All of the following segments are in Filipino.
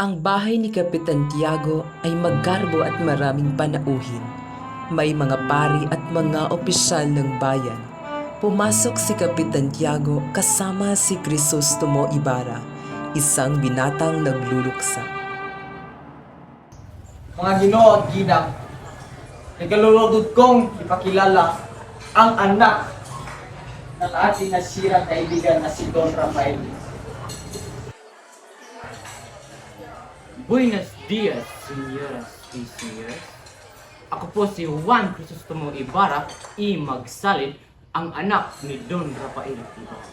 Ang bahay ni Kapitan Tiago ay maggarbo at maraming panauhin. May mga pari at mga opisyal ng bayan. Pumasok si Kapitan Tiago kasama si Crisostomo Ibarra, isang binatang nagluluksa. Mga ginoo at ginang, nagalulugod kong ipakilala ang anak ng ating nasirang kaibigan na si Don Rafael. Buenos dias, senyoras y senyores. Ako po si Juan Crisostomo Ibarra, i magsalit ang anak ni Don Rafael Ibarra.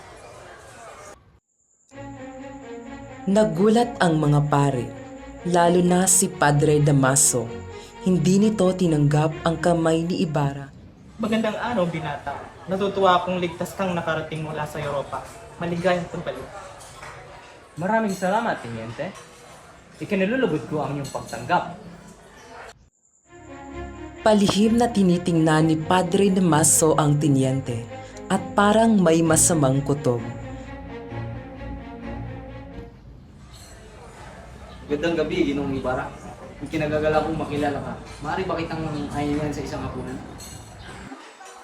Nagulat ang mga pare, lalo na si Padre Damaso. Hindi nito tinanggap ang kamay ni Ibarra Magandang araw, binata. Natutuwa akong ligtas kang nakarating mula sa Europa. Maligayang pagbalik. Maraming salamat, Teniente. Ikinalulugod ko ang iyong pagtanggap. Palihim na tinitingnan ni Padre Damaso ang tinyente at parang may masamang kutob. Gandang gabi, Ginong Ibarra. Ikinagagala kong makilala ka. Maaari ba kitang hahingan sa isang apunan?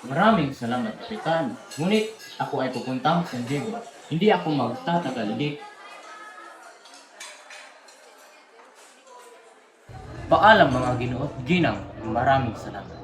Maraming salamat, Kapitan. Ngunit ako ay pupuntang San Diego. Hindi ako magtatagal di. Paalam mga ginoo at ginang. Maraming salamat.